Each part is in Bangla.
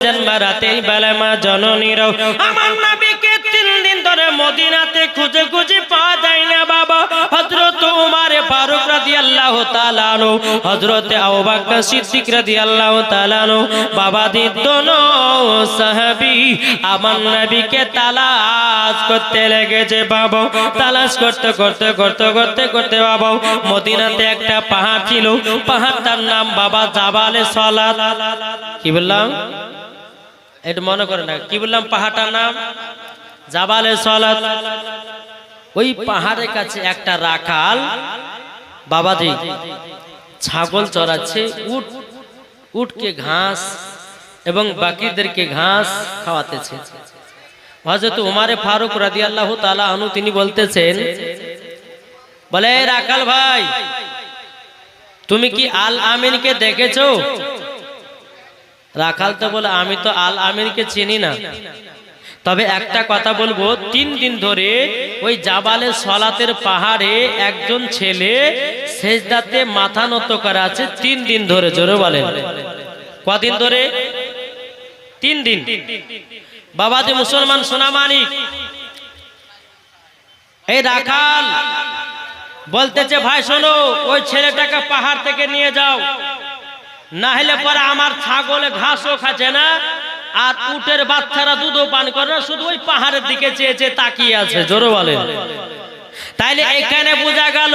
জন্ম বেলা মা জননীর আমার মদিনাতে খুঁজে খুঁজে পাওয়া যায় না বাবা। হযরত উমার ফারুক রাদিয়াল্লাহু তাআলা আনহু, হযরত আবু বকর সিদ্দিক রাদিয়াল্লাহু তাআলা আনহু বাবা দি দোনো সাহাবী আমার নবীকে তালাশ করতে লেগেছে বাবা। তালাশ করতে করতে করতে করতে করতে বাবা, মদিনাতে একটা পাহাড় ছিল। পাহাড়টার নাম বাবা জাবালে সালাত। কি বললাম? একটু মনে করে না। কি বললাম পাহাড়টার নাম? জাবালে সালাত। ওই পাহাড়ের কাছে একটা রাখাল। বাবাজি, ছাগল চড়াচ্ছে, উট, উটকে ঘাস এবং বাকিদেরকে ঘাস খাওয়াতেছে। হযরত উমারে ফারুক রাদিয়াল্লাহু তাআলা আনু তিনি বলতেছেন, বলে "এই রাখাল ভাই, তুমি কি আল আমিনকে দেখেছ? রাখাল তো বলে, আমি তো আল আমিরকে চিনি না। তবে একটা কথা বলব, তিন দিন ধরে ওই জাবালে সলাতের পাহাড়ে একজন ছেলে সেজদাতে মাথা নত করা আছে, তিন দিন ধরে, জোরে বলেন। কদিন ধরে? তিন দিন। বাবাজি মুসলমান, সোনা মানিক। এই রাখাল, বলতেছে, ভাই, শোনো, ওই ছেলেটাকে পাহাড় থেকে নিয়ে যাও। না হলে পরে আমার ছাগলে ঘাসও খাচ্ছে না আর উটের বাচ্চারা দুধও পান করে না, শুধু ওই পাহাড়ের দিকে চেয়ে চেয়ে তাকিয়ে আছে, জোরে বলেন। তাইলে এখানে বোঝা গেল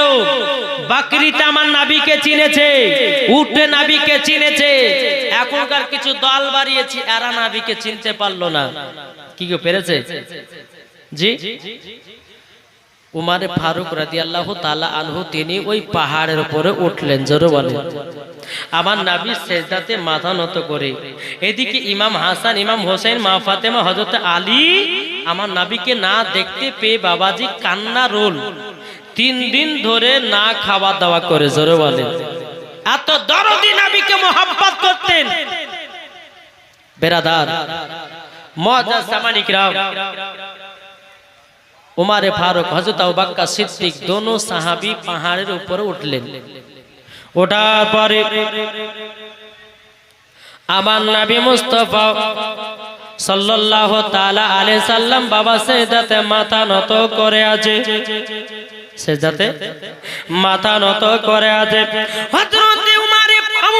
বাকরিটা আমার নাবিকে চিনেছে উঠে নাবিকে চিনেছে। এখনকার কিছু দল বাড়িয়েছি, এরা নাবিকে চিনতে পারল না। কি কেউ পেরেছে? জি? উমারে ফারুক রাদিয়াল্লাহু তালা আনহু, তিনি ওই পাহাড়ের উপরে উঠলেন জোরে বলেন আমার নাবি সেজদাতে মাথা নত করে। এদিকে ইমাম হাসান, ইমাম হোসেন, মা ফাতেমা, হযরত আলী আমার নাবিকে না দেখতে পেয়ে বাবাজি কান্না রোল। তিন দিন ধরে না খাওয়া দাওয়া করে জোরে বলেন এত দরদি নাবিকে মোহাব্বত করতেন। বেরাদার মজা সামানিকরাম উমারে ফারুক হজরত আবুবাক্কা সিদ্দিক দোনো সাহাবী পাহাড়ের উপরে উঠলেন। ওঠার পরে আমার নবী মুস্তফা সাল্লাল্লাহু তাআলা আলাইহি সাল্লাম বাবা সেজদাতে মাথা নত করে আছে। সেজদাতে মাথা নত করে আছে। হযরত উমারে আবু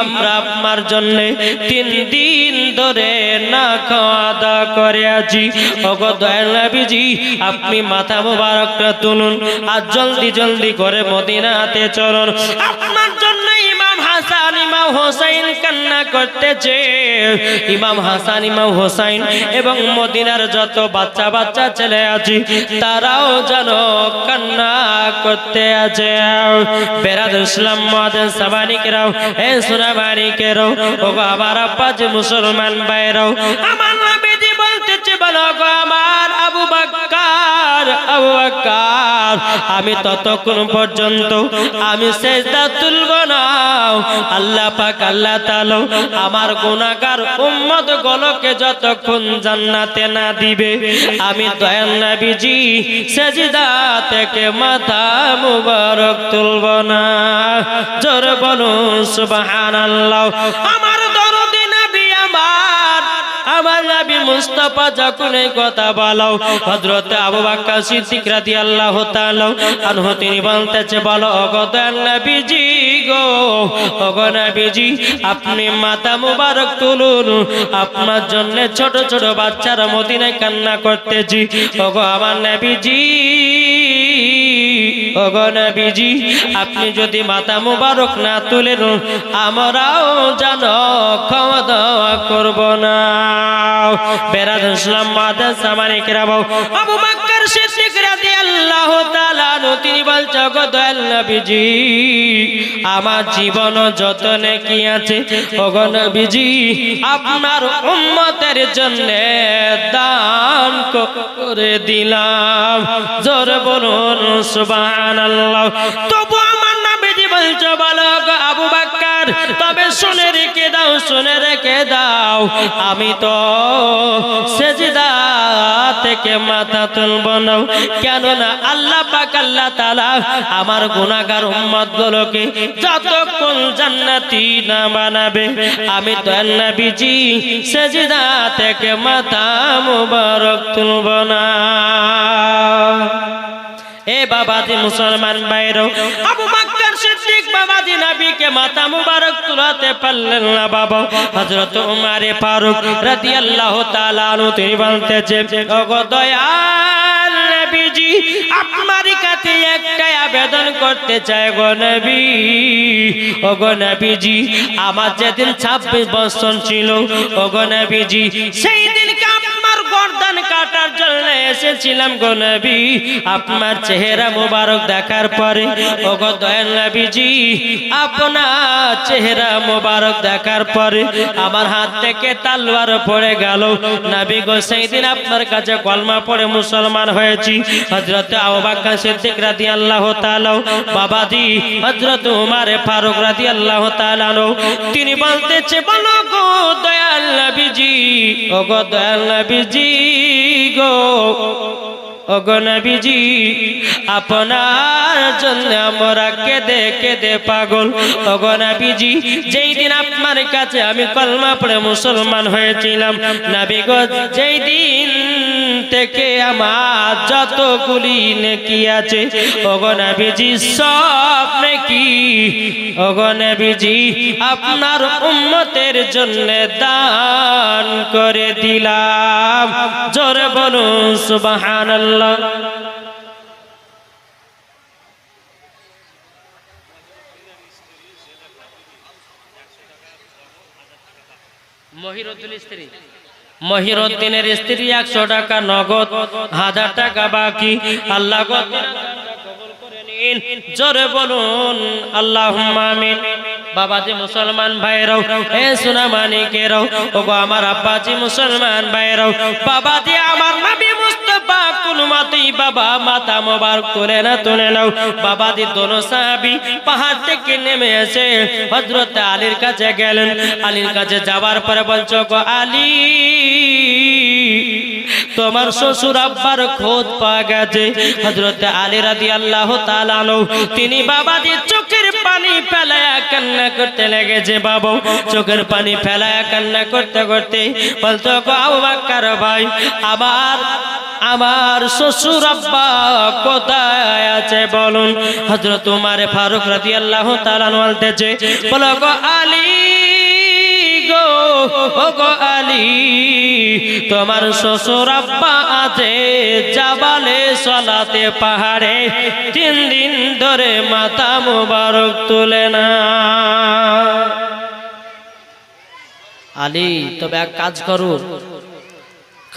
আমরা আপনার জন্য তিন দিন ধরে না খাওয়া দাওয়া করে আছি। ও গো আপনি মাথা মোবারকটা তুলুন আর জলদি জলদি করে মদিনাতে চলুন। আপনার হাসান ইমাম হোসাইন কান্না করতেছে। ইমাম হাসান ইমাম হোসাইন এবং মদিনার যত বাচ্চা বাচ্চা ছেলে আছে, তারাও যেন কান্না করতে আছে। বেরাদ ইসলাম মাদের সাবানিকেরাও এ সুরাবানিকেরাও ও আব্বা যে মুসলমান বাইরাও আমার নবীজি বলতেছে বলো গো আমার আবু বাক্কার আবু বাক্কার, আমি ততক্ষণ পর্যন্ত আমি সেজদা তুলব না। আল্লাহ পাক, আল্লাহ তাআলা আমার উম্মত গুলোকে যতক্ষণ জান্নাতে না দিবে, আমি দয়াল নবীজি সেজদা থেকে মাথা মুবারক তুলব না। বলুন, সুবহানাল্লাহ। আমার নবী মুস্তাফা যখন এই কথা বলো হযরত আবু বকর সিদ্দিক রাদিয়াল্লাহু তাআলা আনহু, তিনি বলতেছে, বলো, ওগো নবীজি গো, ওগো নবীজি, আপনি মাথা মুবারক তুলুন, আপনার জন্য ছোট ছোট বাচ্চারা মদিনায় কান্না করতেছি। ওগো আমার নবীজি, ওগো নবীজি, আপনি যদি মাথা মুবারক না তুলেন, আমরাও জানো দাওয়া করব না। বেরাদ ইসলাম মাদাস সামানিকরা বাবু আবু বকর সিদ্দিক রাদিয়াল্লাহু তাআলা তিনি বলছে ওগো দয়াল নবীজি, আমার জীবন যত নেকি আছে, ওগো নবীজি, আপনার উম্মতের জন্য দান করে দিলাম। জোর বলুন, সুবহানাল্লাহ। তবু আমার নবীজি বলছে বাক্কার তবে শুনে রেখে দাও, শুনে রেখে দাও। আমি তো থেকে মাথা তুলব না। কেননা আল্লাহ পাক, আল্লাহ তাআলা আমার গুনাহগার উম্মত গুলোকে যতক্ষণ জান্নাতি না বানাবে, আমি তো নবীজি সেজদা থেকে মাথা মুবারক তুলব না। এ বাবাজি মুসলমান সিদ্দিক বাবাজি নবীকে মাথা মুবারক তুলাতে পারলেন না বাবা। হযরত উমারে ফারুক রাদিয়াল্লাহু তাআলা তিনি বলতেছে, ওগো দয়াল নবীজি, আপনার কাছে একটাই আবেদন করতে চাই গো নবী। ওগো নবীজি, আমার যেদিন 26 বছর ছিল, ওগো নবীজি, সেই দিনকে এসেছিলাম গো নবী। আপনার চেহারা মোবারক দেখার পরে, ওগো দয়াল নবীজি, আপনার চেহারা মোবারক দেখার পরে আমার হাত থেকে তালওয়ার পড়ে গেল। নবী গো, সেই আপনার কাছে কলমা পড়ে মুসলমান হয়েছি। হযরত আবু বকর সিদ্দিক রাদিয়াল্লাহু তাআলা, বাবাজি হযরত ফারুক রাদিয়াল্লাহু তাআলা তিনি বলতেছে, বলো গো দয়াল নবীজি ও গো দয়াল নবীজি গো। ওগো নবীজি, আপনার জন্য আমরা কেঁদে কেঁদে পাগল। ওগো নবীজি, যেই দিন আপনার কাছে আমি কলমা পড়ে মুসলমান হয়েছিলাম, নবী গো, যেই দিন থেকে আমার যতগুলি নেকি আছে, ওগো নবীজি, সব নেকি। ওগো নবীজি, আপনার উম্মতের জন্য দান করে দিলাম। জোরে বলুন, সুবহানাল্লাহ। মহিরুদ্দিন স্ত্রী মহিরুদ্দিনের স্ত্রী একশো টাকা নগদ, হাজার টাকা বাকি আল্লাহ। জোরে বলুন আল্লাহ আমিন বাবাজি মুসলমান ভাইরাও হে সোনা মানিকেরাও ও আমার আব্বাজি মুসলমান ভাইরাও বাবাজি আমার নবী মুস্তাফা কোন মাতেই বাবা মাতা মোবারক তুলে না তুলে নাও। বাবাজি দোনো সাহাবি পাহাড় থেকে নেমে এসে হযরত আলীর কাছে গেলেন। আলীর কাছে যাওয়ার পরে গো আলী, তোমার শ্বশুর আব্বার পাওয়া গেছে। হযরত আলী তাআলা আনহু, তিনি বাবাজি চোখের পানি ফেলায়া কান্না করতে লেগেছে। বাবু, চোখের পানি ফেলায়া কান্না করতে করতে বলতো ভাই, আবার আমার শ্বশুর আব্বা কোথায় আছে বলুন? হযরত উমার ফারুক রাদিয়াল্লাহু তাআলা আনহু বলতেছে, বলো গো আলী গো গো আলী, তোমার শ্বশুর আব্বা আছে জাবালে সলাতে পাহাড়ে, তিন দিন ধরে মাথা মুবারক তুলে না। আলী, তবে এক কাজ করুন।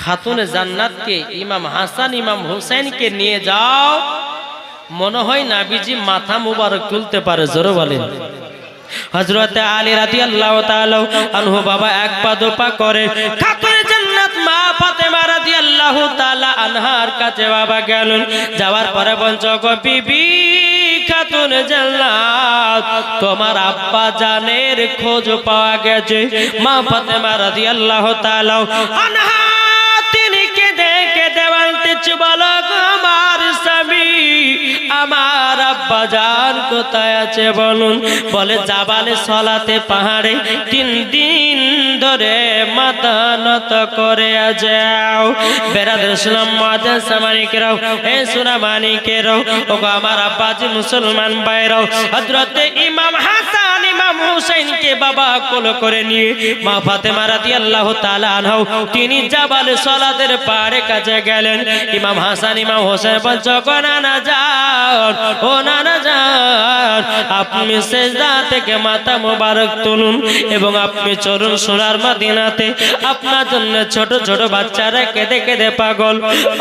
খাতুনে জান্নাতকে ইমাম হাসান, ইমাম হুসেনকে নিয়ে যাও। মনে হয় নাবিজি মাথা মুবারক তুলতে পারে, জোরে বলেন। হযরতে আলী রাদিয়াল্লাহু তাআলা আনহু বাবা এক পা দু পা করে, খাতুনে জান্নাত মা ফাতেমা রাদিয়াল্লাহু তাআলা আনহার কাছে বাবা গেলেন। যাওয়ার পরে গো বিবি, খাতুন জান্নাত, তোমার আব্বা জানের খোঁজ পাওয়া গেছে। মা ফাতেমা রাদিয়াল্লাহু তাআলা কেঁদে বলতেছে বলো গো আমার স্বামী? আমার আব্বা জান কোথায় আছে বলুন? বলে, জাবালে সলাতে পাহাড়ে তিন দিন ধরে মাথা নত করে যাও বেড়াদের শুনলাম মাঝে সামানিকেরাও, এ সোনা মানিকেরাও ও আমার আব্বাজি মুসলমান বাইরাও। হজরতে ইমাম হাসান, ইমাম হুসাইনকে বাবা কোল করে নিয়ে মা ফাতেমা রাদিয়াল্লাহু তাআলা আনহু, তিনি জাবালে সলাতের পাড়ে কাছে গেলেন। ইমাম হাসান, ইমাম হোসেন গো নানা যান ও নানা যান আপনি সেজদা থেকে মাথা মোবারক তুলুন এবং আপনি চলুন সোনার মদিনাতে আপনার জন্য ছোট ছোট বাচ্চারা কেঁদে কেঁদে পাগল।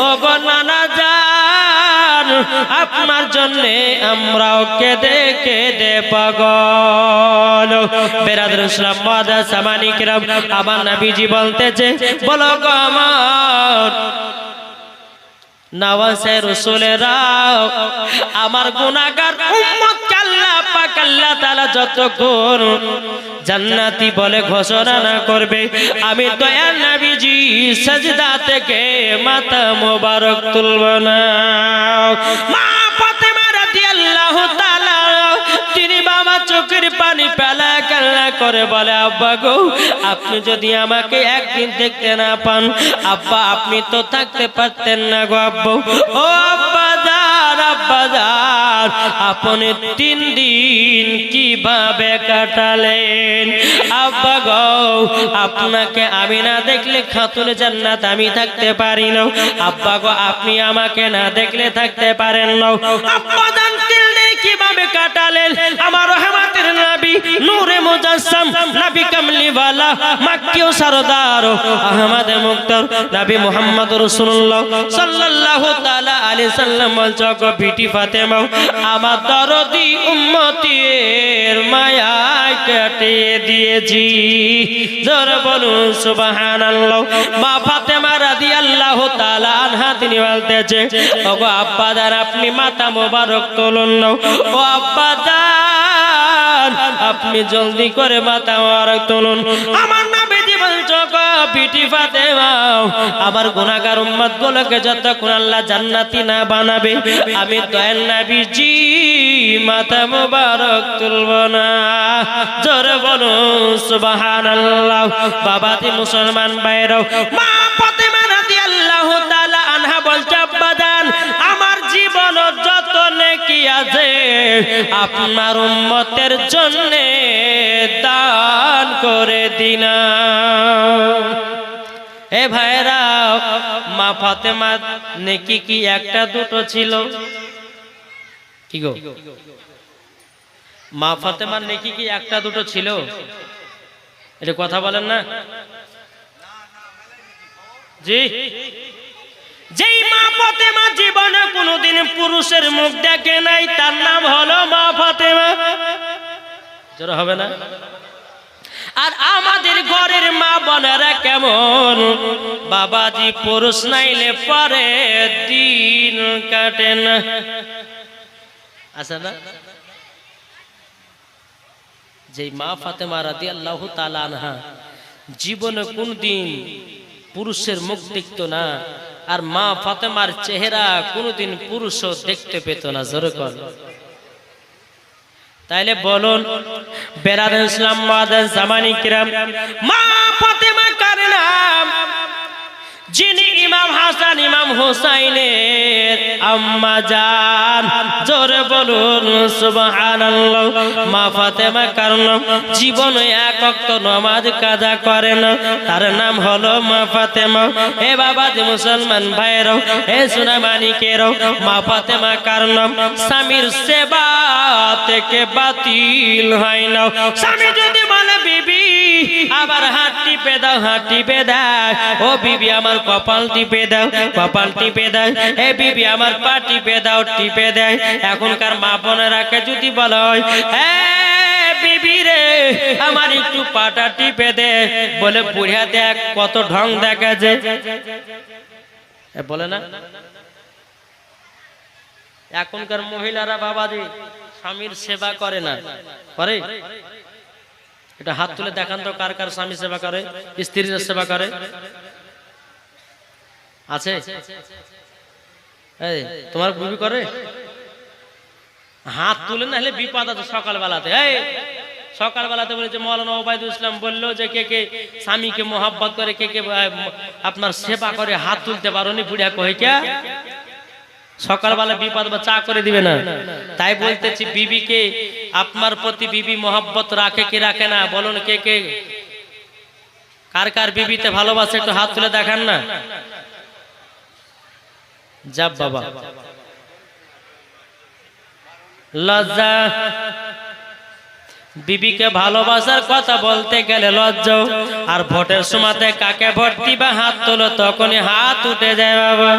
ও গো নানা যান আপনার জন্য আমরাও কেঁদে কেঁদে পাগল। বেরাদুল ইসলাম মাদা সামানিকরাম আমার নবীজি বলতেছে, বলো গো আমার আমার যতক্ষণ জান্নাতি বলে ঘোষণা না করবে। আমি দয়ার নবীজি সাজদা থেকে মাথা মোবারক তুলব না। চোখের পানি পেলা কান্না করে বলে, আব্বা গো, আপনি যদি আমাকে একদিন দেখতে না পান, আব্বা, আপনি তো থাকতে পারতেন না গো আব্বা। ও আব্বা দার আব্বা দার আপনি তিন দিন কীভাবে কাটালেন? আব্বা গো, আপনাকে আমি না দেখলে খাতুন জান্নাত আমি থাকতে পারি না। আব্বা গো, আপনি আমাকে না দেখলে থাকতে পারেন না। আব্বা কাটালেন আমার নবী, নূরে মুজাসসাম, নবী সরদার আহমদ নবী মুহাম্মদ রাসূলুল্লাহ সাল্লাল্লাহু তাআলা আলাইহি সাল্লাম বিটি ফাতেমা আমার দরদি মায়ায় কাটিয়ে দিয়েছি। জোর বলুন, সুবহানাল্লাহ। মা ফাতেমা রাদিয়াল্লাহু তাআলা আনহা, তিনি বলতেছে আপনি মাথা মোবারক তুলুন ও আব্বা আপনি জলদি করে মাথা মোবারক তুলুন। আমার নবীজি বলছো, গো বিটি ফাতেমা আমার গুনাহগার উম্মত গুলোকে যতক্ষণ আল্লাহ জান্নাতি না বানাবে, আমি দয়াল নবীজি, মাথা মোবারক তুলব না। জোরে বলুন, সুবহানাল্লাহ। বাবাজি মুসলমান বাইরেও মা নেকি আছে আপনার উম্মতের জন্য দান করে দিনা এ ভাইরা, মা ফাতেমা, নেকি কি একটা দুটো ছিল? কি গো? মা ফাতেমার নেকি কি একটা দুটো ছিল? এটা কথা বলেন না। জি। যেই মা ফাতেমা জীবনে কোনোদিন পুরুষের মুখ দেখে নাই, তার নাম হলো মা ফাতেমা। জোর হবে না? আর আমাদের ঘরের মা বোনেরা কেমন? বাবাজি পুরুষ নাইলে পরে দিন কাটে না। আছে না? যেই মা ফাতেমা রাদি আল্লাহ আনহা, জীবনে কোন দিন পুরুষের মুখ দেখতো না আর মা ফাতেমার চেহারা কোনদিন পুরুষও দেখতে পেত না, জোরে কর তাইলে বলুন বেরাদ ইসলাম মাদান জামানি কিরাম, মা ফাতেমা কার নাম? যিনি ইমাম হাসান, ইমাম হোসাইনের আম্মা জান, জোরে বলুন, সুবহানাল্লাহ, মা ফাতেমা কারণ, জীবনে এক ওয়াক্ত নামাজ কাজা করেন, তার নাম হলো মা ফাতেমা। এ বাবা যে মুসলমান ভাইরাও এ সোনা মানিকেরও মা ফাতেমা কারণ, স্বামীর সেবা থেকে বাতিল হয় না। স্বামী যদি বলে, বিবি, আবার দাও হাত টিপে দাও ও বিবি আমার কপাল টিপে দাও, কপাল টিপে দাও। এ বিবি, আমার পা টিপে দাও, টিপে দেয়। এখনকার মা বোনেরাকে যদি বলা হয় আমার একটু পাটা টিপে দে। বলে বুড়িয়া দেখ কত ঢং দেখা এ বলে না? এখনকার মহিলারা বাবাজি, স্বামীর সেবা করে না। করে? এটা হাত তুলে দেখান তো কার কার স্বামী সেবা করে, স্ত্রীর সেবা করে। আছে? তোমার বুবি করে? হাত তুলে না হলে বিপদ আছে সকালবেলাতে। এই, সকালবেলাতে বলেছে, মৌলানা ওবায়দুল ইসলাম বলল যে, কে কে স্বামীকে মোহাব্বত করে, কে কে আপনার সেবা করে, হাত তুলতে পারোনি বুড়িয়া কহে কে? সকালবেলা বিপদ বা চা করে দিবে না। তাই বলতেছি, বিবিকে আপনার প্রতি বিবি মোহাব্বত রাখে কি রাখে না? বলুন কে কে? কার কার বিবিতে ভালোবাসে একটু হাত তুলে দেখান না। যাব বাবা। লজ্জা। বিবিকে ভালোবাসার কথা বলতে গেলে লজ্জা আর ভোটের সময়তে কাকে ভোট দিবা হাত তোলো, তখনই হাত উঠে যায় বাবা।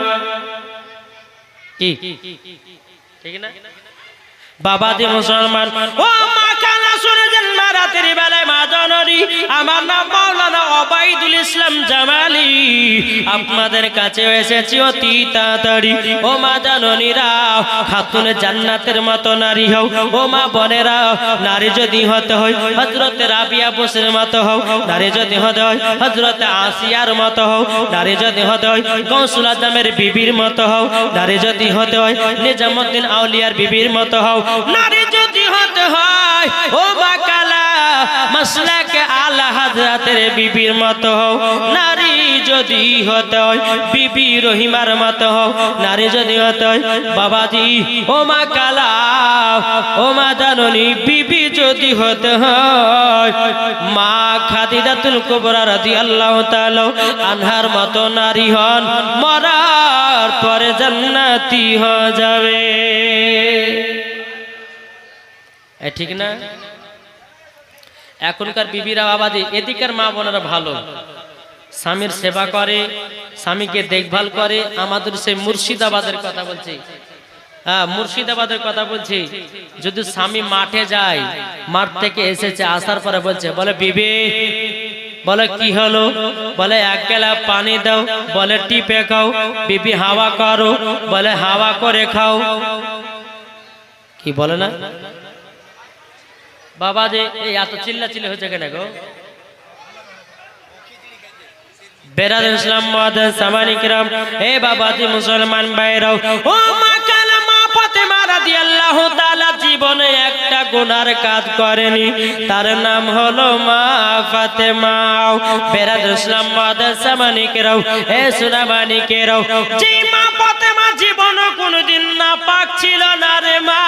কি? ঠিক না? বাবা দি মুসলমান, ও মা রাতের বেলায় মা আমার নাম মাওলানা অবাইদুল ইসলাম জামালি। আপনাদের কাছে এসেছি অতি তাড়াতাড়ি। ও মা খাতুন জান্নাতের মতো নারী হও। ও মা নারী যদি হতে হয় হজরতে রাবিয়া মতো হও। নারী যদি হতে হয় হজরতে আসিয়ার মতো হও। নারী যদি হতে হয় আজমের বিবির মতো হও। নারী যদি হতে হয়, নিজামুদ্দিন আউলিয়ার বিবির মতো হও। নারী যদি হতে হয় ও বাকালা, মাসলাকে আলা হাজরাতের বিবির মতো হও। নারী যদি হতে বিবি রহিমার মতো হও। নারী যদি হতে হয়, বাবাজি, ও মা কালা ও মা জাননী বিবি যদি হতে হয়, মা খাদিদাতুল কুবরা রাদিয়াল্লাহু তাআলা আনহার মতো নারী হন, মরার পরে জান্নাতি হয়ে যাবে। ঠিক না? এখনকার বিবিরা বাবাজি, এদিকের মা বোনেরা ভালো। স্বামীর সেবা করে, স্বামীকে দেখভাল করে, আমাদের সেই মুর্শিদাবাদের কথা বলছি। হ্যাঁ মুর্শিদাবাদের কথা বলছি। যদি স্বামী মাঠে যায়, মাঠ থেকে এসেছে, আসার পরে বলছে, বলে, বিবি, বলে, কি হলো? বলে, এক গেলা পানি দাও, বলে, টিপে খাও, বিবি হাওয়া করো, বলে, হাওয়া করে খাও। কি বলে না? বাবা যে এই এত চিল্লা চিল্লা হয়েছে কেন গো? বেরাদ ইসলাম মহাদেন সামানিকরাম এ বাবাজি মুসলমান ভাইরাও, ও মা কালা মা ফাতেমা রাদিয়াল্লাহু তাআলা জীবনে একটা গুনার কাজ করেনি, তার নাম হলো মা ফাতেমা বেরাদ ইসলাম মহাদেন সামানিকরাও এ সুনামানিকেরাও যে মা জীবনে কোনোদিন না পাক ছিল না রে মা।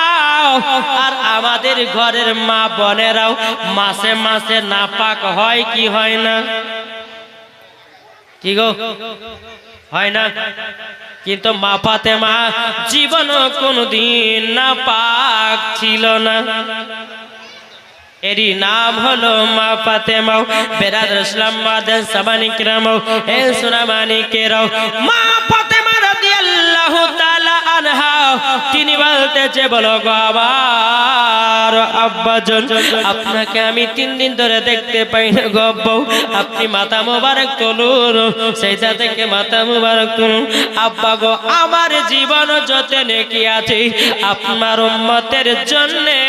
আর আমাদের ঘরের মা বোনেরাও মাসে মাসে নাপাক হয় কি হয় না? কি গো? হয় না? কিন্তু মা পাতে মা জীবন কোনদিন না পাক ছিল না। এরই নাম হলো মা ফাতেমাও বেরাদ ইসলাম মাদেন সামানিকরামও এ সুনামানিকেরাও মা ফাতেমা রাদিয়াল্লাহু তাআলা তিনি বলতেছে, বলো গো আব্বাজন আপনাকে আমি তিন দিন ধরে দেখতে পাই না গো আপনি তুলুন, সেইটা থেকে তুলুন। আব্বা গো, আমার জীবন যত নেকি আছে, আপনার উম্মতের জন্যে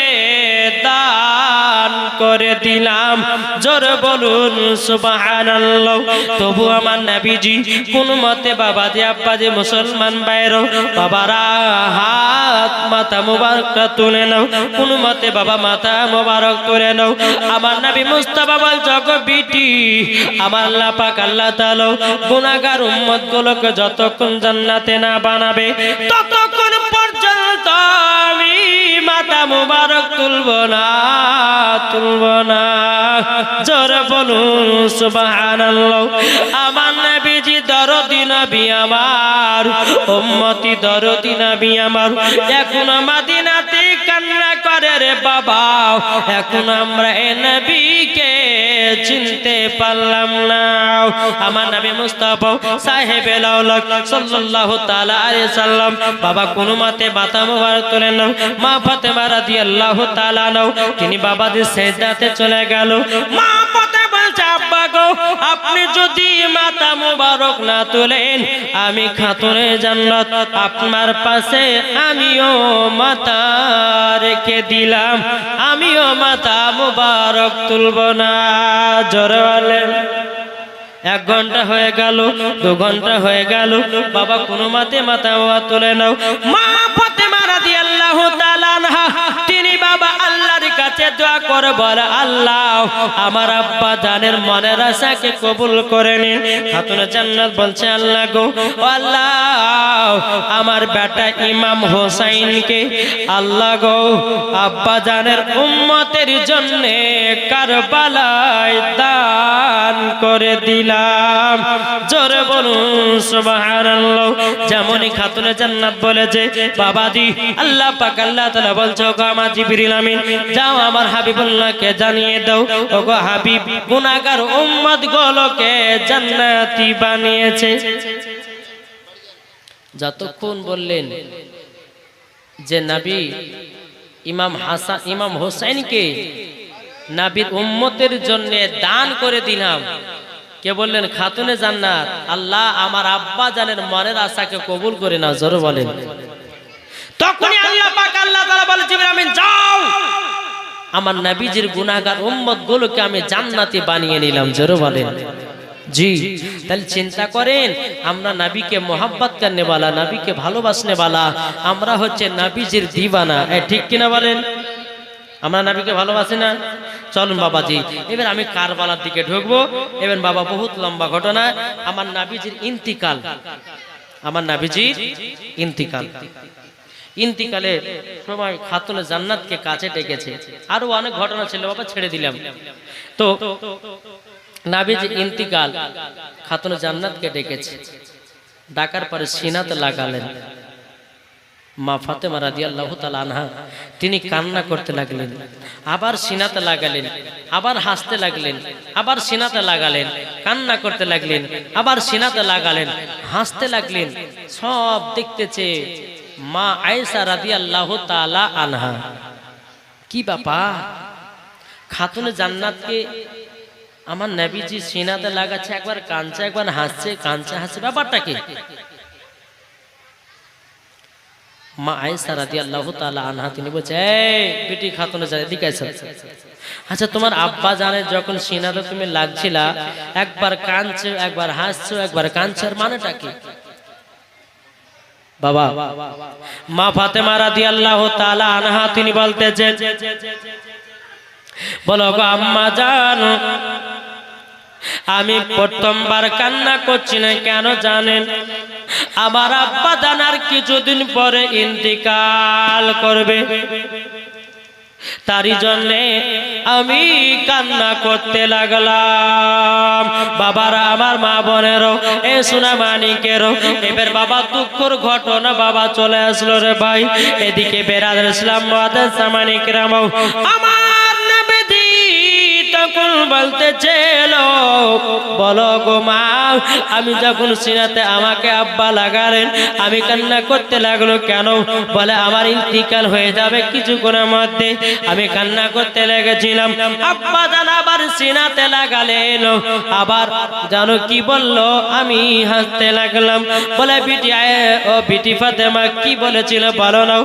দান করে দিলাম। জোর বলুন, সুবহানাল্লাহ। তবু আমার নবীজি, কোন মতে বাবা যে আব্বা যে মুসলমান বাইরো বাবারা হাত মাথা মোবারকটা তুলে নাও, কোন মতে বাবা মাথা মুবারক তুলে নাও। আমার নবী মুস্তাফা বল জগ বিটি, আমার লাপাক পাক আল্লাহ তালো গুনাহগার উম্মত গুলোকে যতক্ষণ জান্নাতে না বানাবে, ততক্ষণ পর্যন্ত আমি মাথা মুবারক তুলব না তুলব না। জোর বলুন, সুবহানাল্লাহ। আমার নবীজি দরদি নবী আমার, উম্মতি দরদি নবী আমার। এখন মদিনাতে কান্না করে রে বাবা, এখন আমরা এ নবীকে চিনতে পারলাম না। আমার নামে মুস্তাফা সাহেব সাল্লাল্লাহু তাআলা আলাইহি সাল্লাম। বাবা কোন মাতে মাথা মোবারক তুলে নাও মা ফাতেমা রাদিয়াল্লাহু তাআলা নাও তিনি বাবাদের সেজদাতে চলে গেল। মা বলছে আব্বা গো, আপনি যদি না তোলেন, আমি জান্নাত, আপনার পাশে আমিও রেখে দিলাম। আমিও মাথা মোবারক তুলব না, জোরে বলেন। এক ঘণ্টা হয়ে গেল, দু ঘণ্টা হয়ে গেল, বাবা কোনো মাতে মাথা তুলে নাও। মা পথে করে বলে আল্লাহ আমার আব্বা জানের মনের আশাকে কবুল করে নিন। খাতুন জান্নাত বলছে, আল্লাহ গো আল্লাহ, আমার বেটা ইমাম হোসাইনকে আল্লাহ গো, আব্বা জানের উম্মতের জন্য কারবালায় দান করে দিলাম। জোরে বলুন, সুবহানাল্লাহ। যেমনই খাতুনে জান্নাত বলেছে, বাবাজি, আল্লাহ পাক আল্লাহ তাআলা বলছো গো আমার জিবরিল আমিন, যাও আমার হাবিবুল্লাহকে জানিয়ে দাও। ওগো হাবিব, গুনাহগার উম্মত গুলোকে জান্নাতি বানিয়েছে। যতক্ষণ বললেন যে নবী, ইমাম হাসান ইমাম হোসেনকে নাবির উম্মতের জন্য দান করে দিলাম, কে বললেন, খাতুনে জান্নাত, আল্লাহ আমার আব্বা জানের মনের আশাকে কবুল করে না জোরে বলেন। তখনই আল্লাহ পাক আল্লাহ তাআলা বলে, জিবরাইল যাও! আমার নাবিজের গুণাগার উম্মত গুলোকে আমি জান্নাতে বানিয়ে নিলাম, জোরো বলেন। জি, তাহলে চিন্তা করেন, আমরা নাবিকে মোহাব্বত কান্নেবালা নাবিকে ভালোবাসনেবালা আমরা হচ্ছে নাবিজের দিবানা। ঠিক কিনা বলেন? আমরা নাবিকে ভালোবাসি না? চলুন বাবাজি, এবার আমি কারবালার দিকে ঢুকবো। এবার বাবা বহুত লম্বা ঘটনা, আমার নাবিজির ইন্তিকাল। আমার নাবিজির ইন্তিকাল। ইন্তিকালের সময় খাতুনে জান্নাতকে কাছে ডেকেছে। আরও অনেক ঘটনা ছিল, বাবা ছেড়ে দিলাম। তো নাবিজ ইন্তিকাল খাতুনে জান্নাতকে ডেকেছে। ডাকার পরে সিনাতে লাগালেন। মা ফাতেমা রাদিয়াল্লাহু তাআলা আনহা, তিনি কান্না করতে লাগলেন। আবার সিনাতে লাগালেন, আবার হাসতে লাগলেন, আবার সিনাতে লাগালেন, কান্না করতে লাগলেন, আবার সিনাতে লাগালেন, হাসতে লাগলেন, সব দেখতেছে মা আয়েশা রাদিয়াল্লাহু তাআলা আনহা। কি বাপা খাতুনে জান্নাতকে আমার নবীজি সিনাতে লাগাচ্ছে, একবার কাঁদছে, একবার হাসছে, কাঁদছে, হাসছে, ব্যাপারটা কি? মা আয়েশা রাদিয়াল্লাহু তাআলা আনহা, তিনি বলছে বেটি খাতুনে যায় এদিকে আচ্ছা তোমার আব্বা জানে, যখন সিনাতে তুমি লাগছিলা, একবার কাঁদছো, একবার হাসছো, একবার কাঁদছো, এর মানেটা কি? বাবা। মা ফাতেমা আল্লাহ তালা আনহা, তিনি বলতেছেন, বলো আম্মা জান, আমি প্রথমবার কান্না করছি না কেন জানেন? আমার আব্বা জানার কিছুদিন পরে ইন্তিকাল করবে। তারই জন্যে আমি কান্না করতে লাগলাম। বাবারা আমার মা বোনেরও, এ সোনা মানিকেরও, এবার বাবা দুঃখর ঘটনা বাবা চলে আসলো রে ভাই। এদিকে বেরাদ ইসলাম মানিকরাম আমার বলতে ছিল বলো গো মা, আমি যখন সিনাতে আমাকে আব্বা লাগালেন, আমি কান্না করতে লাগল কেন? বলে, আমার ইন্তিকাল হয়ে যাবে কিছুক্ষণের মধ্যে। আমি কান্না করতে লেগেছিলাম। আব্বা জান আবার সিনাতে লাগালেন, আবার জানো কি বলল, আমি হাসতে লাগলাম। বলে, বিটি ও বিটি ফাতেমা, কি বলেছিল বলো না